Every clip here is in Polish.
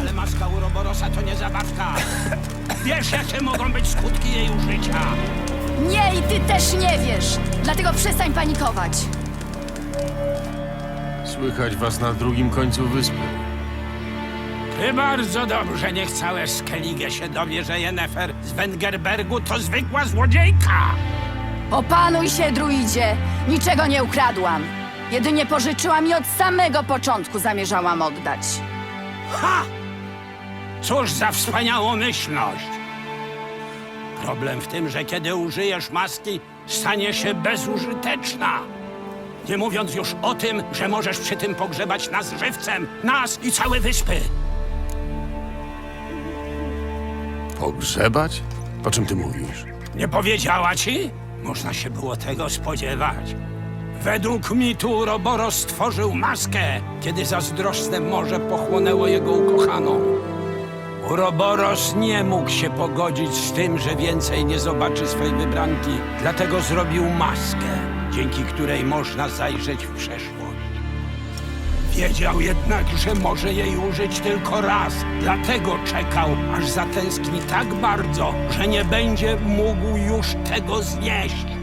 Ale maska Uroborosa to nie zabawka. Wiesz, jakie mogą być skutki jej użycia. Nie i ty też nie wiesz! Dlatego przestań panikować. Słychać was na drugim końcu wyspy. Ty bardzo dobrze, niech całe Skellige się dowie, że Jennefer z Wengerbergu to zwykła złodziejka. Opanuj się, druidzie! Niczego nie ukradłam. Jedynie pożyczyłam i od samego początku zamierzałam oddać. Ha! Cóż za wspaniałomyślność! Problem w tym, że kiedy użyjesz maski, stanie się bezużyteczna. Nie mówiąc już o tym, że możesz przy tym pogrzebać nas żywcem, nas i całe wyspy. Pogrzebać? O czym ty mówisz? Nie powiedziała ci? Można się było tego spodziewać. Według mitu Uroboros stworzył maskę, kiedy zazdrosne morze pochłonęło jego ukochaną. Uroboros nie mógł się pogodzić z tym, że więcej nie zobaczy swej wybranki, dlatego zrobił maskę, dzięki której można zajrzeć w przeszłość. Wiedział jednak, że może jej użyć tylko raz, dlatego czekał, aż zatęskni tak bardzo, że nie będzie mógł już tego znieść.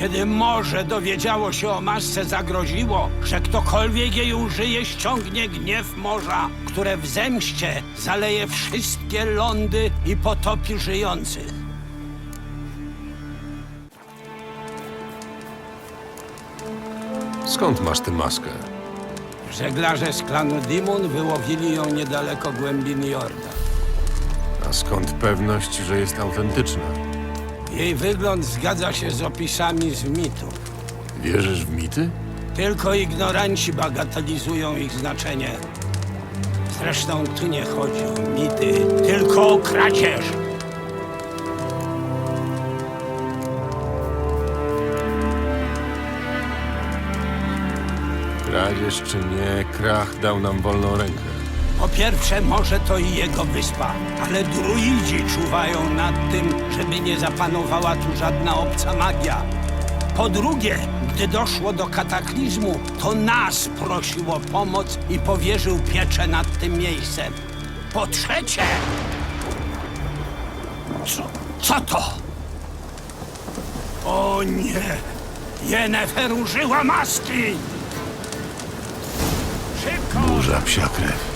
Kiedy morze dowiedziało się o masce, zagroziło, że ktokolwiek jej użyje, ściągnie gniew morza, które w zemście zaleje wszystkie lądy i potopi żyjących. Skąd masz tę maskę? Żeglarze z klanu Dimun wyłowili ją niedaleko głębin Jorda. A skąd pewność, że jest autentyczna? Jej wygląd zgadza się z opisami z mitów. Wierzysz w mity? Tylko ignoranci bagatelizują ich znaczenie. Zresztą tu nie chodzi o mity, tylko o kradzież. Kradzież czy nie, Krach dał nam wolną rękę. Po pierwsze, może to i jego wyspa, ale druidzi czuwają nad tym, żeby nie zapanowała tu żadna obca magia. Po drugie, gdy doszło do kataklizmu, to nas prosił o pomoc i powierzył pieczę nad tym miejscem. Po trzecie... Co, co to? O nie! Jennefer użyła maski! Szybko! Burza psia krew.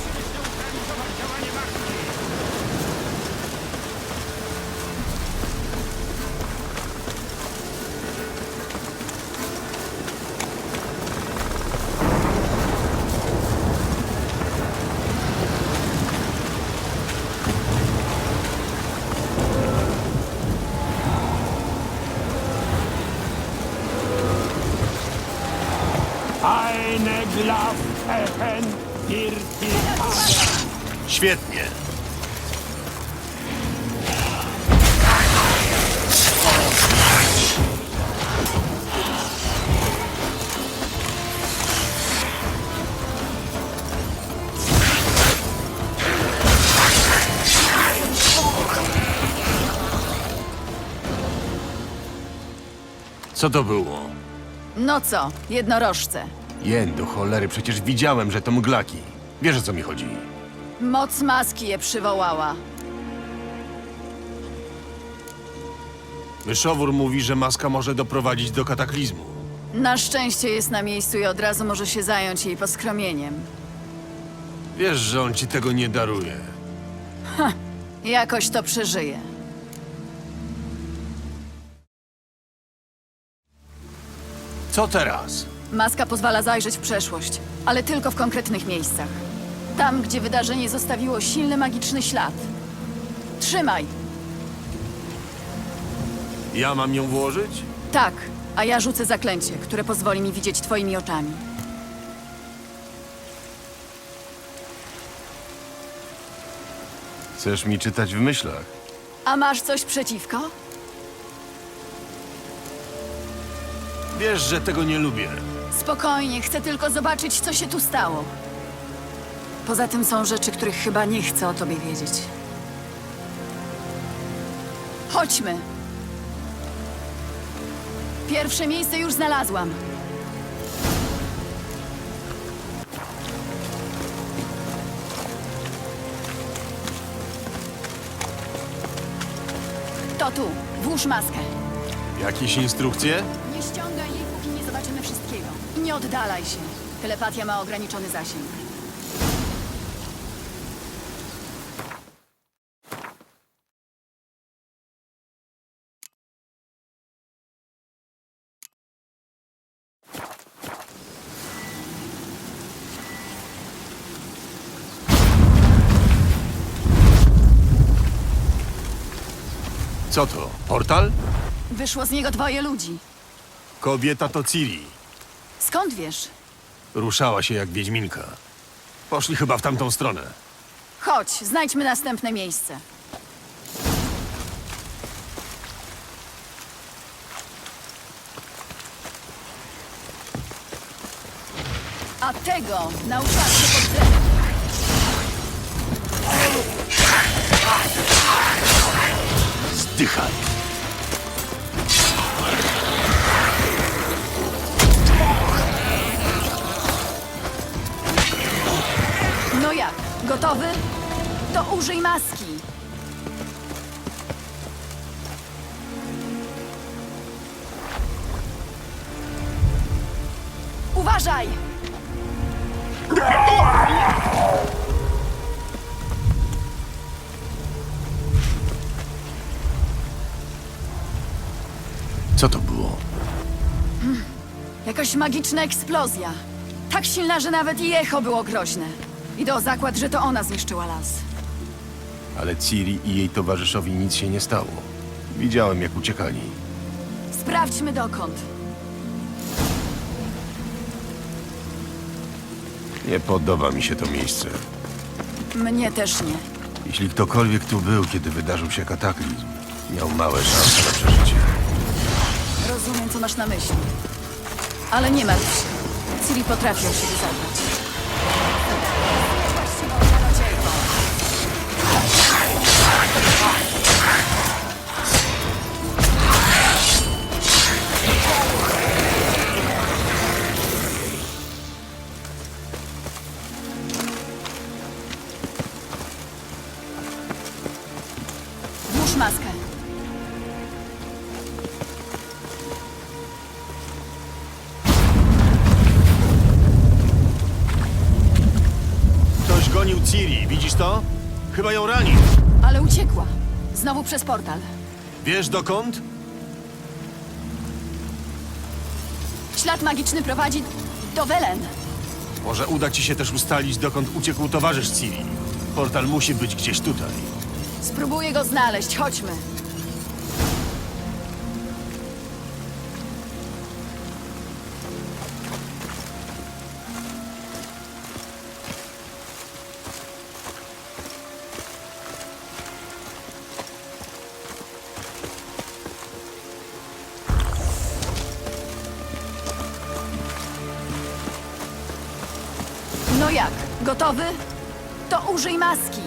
Świetnie. Co to było? No co, jednorożce. Jen, do cholery, przecież widziałem, że to mglaki. Wiesz o co mi chodzi. Moc maski je przywołała. Myszowór mówi, że maska może doprowadzić do kataklizmu. Na szczęście jest na miejscu i od razu może się zająć jej poskromieniem. Wiesz, że on ci tego nie daruje. Jakoś to przeżyje. Co teraz? Maska pozwala zajrzeć w przeszłość, ale tylko w konkretnych miejscach. Tam, gdzie wydarzenie zostawiło silny magiczny ślad. Trzymaj! Ja mam ją włożyć? Tak, a ja rzucę zaklęcie, które pozwoli mi widzieć twoimi oczami. Chcesz mi czytać w myślach? A masz coś przeciwko? Wiesz, że tego nie lubię. Spokojnie, chcę tylko zobaczyć, co się tu stało. Poza tym są rzeczy, których chyba nie chcę o tobie wiedzieć. Chodźmy. Pierwsze miejsce już znalazłam. To tu. Włóż maskę. Jakieś instrukcje? Nie oddalaj się. Telepatia ma ograniczony zasięg. Co to? Portal? Wyszło z niego dwoje ludzi. Kobieta to Ciri. Skąd wiesz? Ruszała się jak wiedźminka. Poszli chyba w tamtą stronę. Chodź, znajdźmy następne miejsce. A tego nauczyłam się pod. Zdychaj. No jak? Gotowy? To użyj maski. Uważaj! Co to było? Jakaś magiczna eksplozja. Tak silna, że nawet i echo było groźne. Idę o zakład, że to ona zniszczyła las. Ale Ciri i jej towarzyszowi nic się nie stało. Widziałem, jak uciekali. Sprawdźmy dokąd. Nie podoba mi się to miejsce. Mnie też nie. Jeśli ktokolwiek tu był, kiedy wydarzył się kataklizm, miał małe szanse na przeżycie. Rozumiem, co masz na myśli. Ale nie martw się. Ciri potrafi o siebie Włóż maskę. Ktoś gonił Ciri, widzisz to? Chyba ją ranił. Ale uciekła. Znowu przez portal. Wiesz dokąd? Ślad magiczny prowadzi do Welen. Może uda ci się też ustalić, dokąd uciekł towarzysz Ciri. Portal musi być gdzieś tutaj. Spróbuję go znaleźć. Chodźmy. Gotowy? To użyj maski.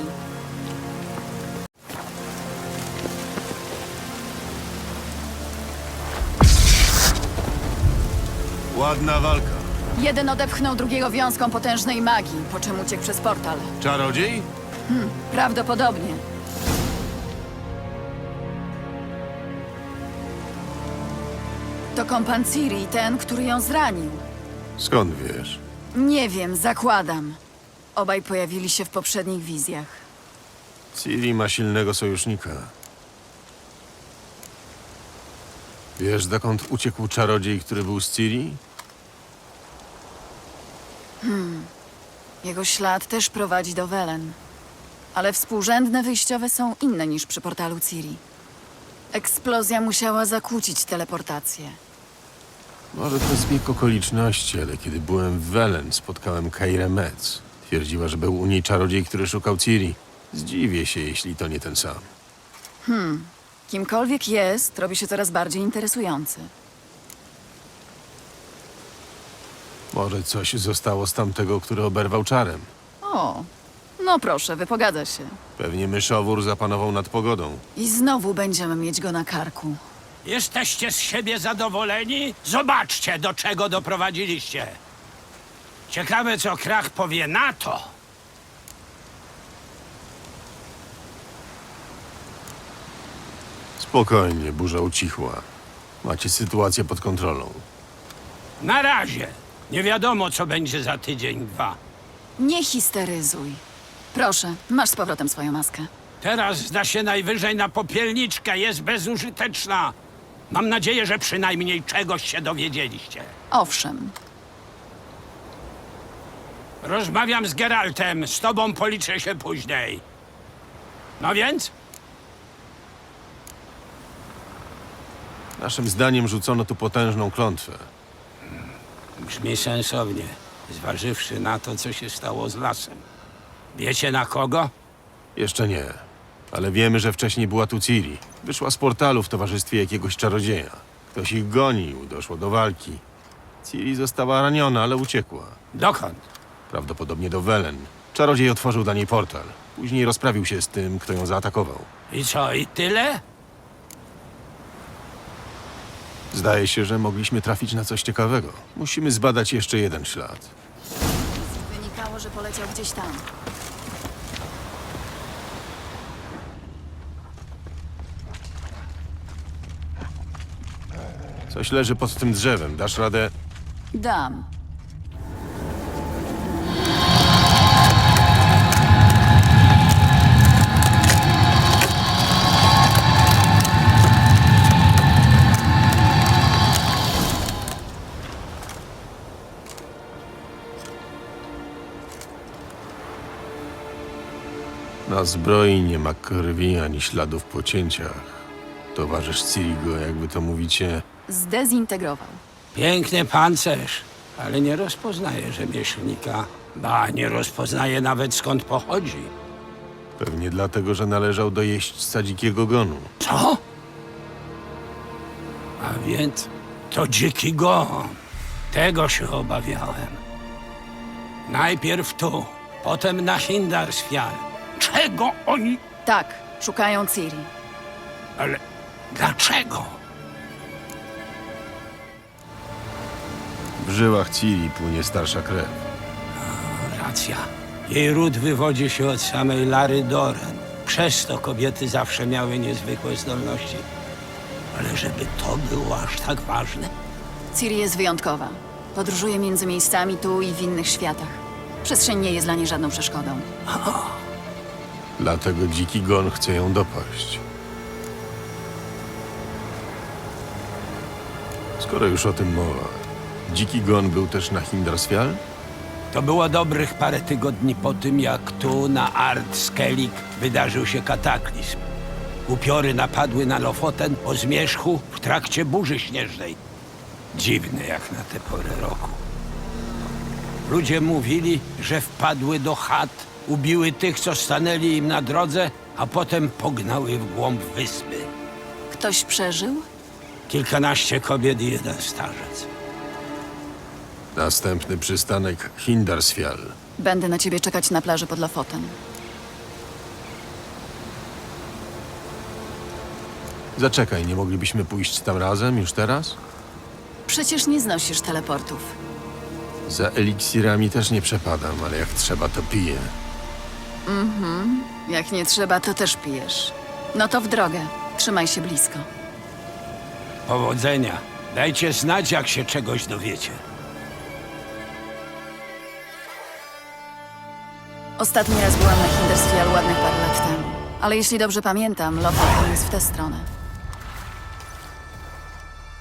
Ładna walka. Jeden odepchnął drugiego wiązką potężnej magii, po czym uciekł przez portal. Czarodziej? Prawdopodobnie. To kompan Ciri, ten, który ją zranił. Skąd wiesz? Nie wiem, zakładam. Obaj pojawili się w poprzednich wizjach. Ciri ma silnego sojusznika. Wiesz, dokąd uciekł czarodziej, który był z Ciri? Jego ślad też prowadzi do Welen. Ale współrzędne wyjściowe są inne niż przy portalu Ciri. Eksplozja musiała zakłócić teleportację. Może to zbieg okoliczności, ale kiedy byłem w Welen, spotkałem Kairę Metz. Twierdziła, że był u niej czarodziej, który szukał Ciri. Zdziwię się, jeśli to nie ten sam. Kimkolwiek jest, robi się coraz bardziej interesujący. Może coś zostało z tamtego, który oberwał czarem. O, no proszę, wypogada się. Pewnie myszowór zapanował nad pogodą. I znowu będziemy mieć go na karku. Jesteście z siebie zadowoleni? Zobaczcie, do czego doprowadziliście. Ciekawe, co Krach powie na to. Spokojnie, burza ucichła. Macie sytuację pod kontrolą. Na razie. Nie wiadomo, co będzie za tydzień, dwa. Nie histeryzuj. Proszę, masz z powrotem swoją maskę. Teraz zda się najwyżej na popielniczkę, jest bezużyteczna. Mam nadzieję, że przynajmniej czegoś się dowiedzieliście. Owszem, Rozmawiam z Geraltem, z tobą policzę się później. No więc? Naszym zdaniem rzucono tu potężną klątwę. Brzmi sensownie, zważywszy na to, co się stało z lasem. Wiecie na kogo? Jeszcze nie. Ale wiemy, że wcześniej była tu Ciri. Wyszła z portalu w towarzystwie jakiegoś czarodzieja. Ktoś ich gonił, doszło do walki. Ciri została raniona, ale uciekła. Dokąd? Prawdopodobnie do Welen. Czarodziej otworzył dla niej portal. Później rozprawił się z tym, kto ją zaatakował. I co, i tyle? Zdaje się, że mogliśmy trafić na coś ciekawego. Musimy zbadać jeszcze jeden ślad. wynikało, że poleciał gdzieś tam. Coś leży pod tym drzewem. Dasz radę? Dam. Na zbroi nie ma krwi ani śladów po cięciach. Towarzysz Ciri go, jakby to mówicie, Zdezintegrował. Piękny pancerz, ale nie rozpoznaje rzemieślnika. Ba, nie rozpoznaje nawet skąd pochodzi. pewnie dlatego, że należał do jeźdźca dzikiego gonu. Co? A więc to dziki gon. Tego się obawiałem. Najpierw tu, potem na Hindarsfjall. Czego oni... Tak, szukają Ciri. Ale dlaczego? W żyłach Ciri płynie starsza krew. Racja. Jej ród wywodzi się od samej Lary Doren. Przez to kobiety zawsze miały niezwykłe zdolności. Ale żeby to było aż tak ważne? Ciri jest wyjątkowa. Podróżuje między miejscami tu i w innych światach. Przestrzeń nie jest dla niej żadną przeszkodą. Dlatego dziki gon chce ją dopaść. Skoro już o tym mowa, dziki gon był też na Hindarsfjall? To było dobrych parę tygodni po tym, jak tu na Art Skellig wydarzył się kataklizm. Upiory napadły na Lofoten o zmierzchu w trakcie burzy śnieżnej. Dziwne jak na tę porę roku. Ludzie mówili, że wpadły do chat, ubiły tych, co stanęli im na drodze, a potem pognały w głąb wyspy. Ktoś przeżył? Kilkanaście kobiet i jeden starzec. Następny przystanek Hindarsfjall. Będę na ciebie czekać na plaży pod Lofoten. Zaczekaj, nie moglibyśmy pójść tam razem już teraz? Przecież nie znosisz teleportów. Za eliksirami też nie przepadam, ale jak trzeba, to piję. Jak nie trzeba, to też pijesz. No to w drogę. Trzymaj się blisko. Powodzenia. Dajcie znać, jak się czegoś dowiecie. Ostatni raz byłam na Hindersfjall ładnych parę lat temu. Ale jeśli dobrze pamiętam, Lofoten jest w tę stronę.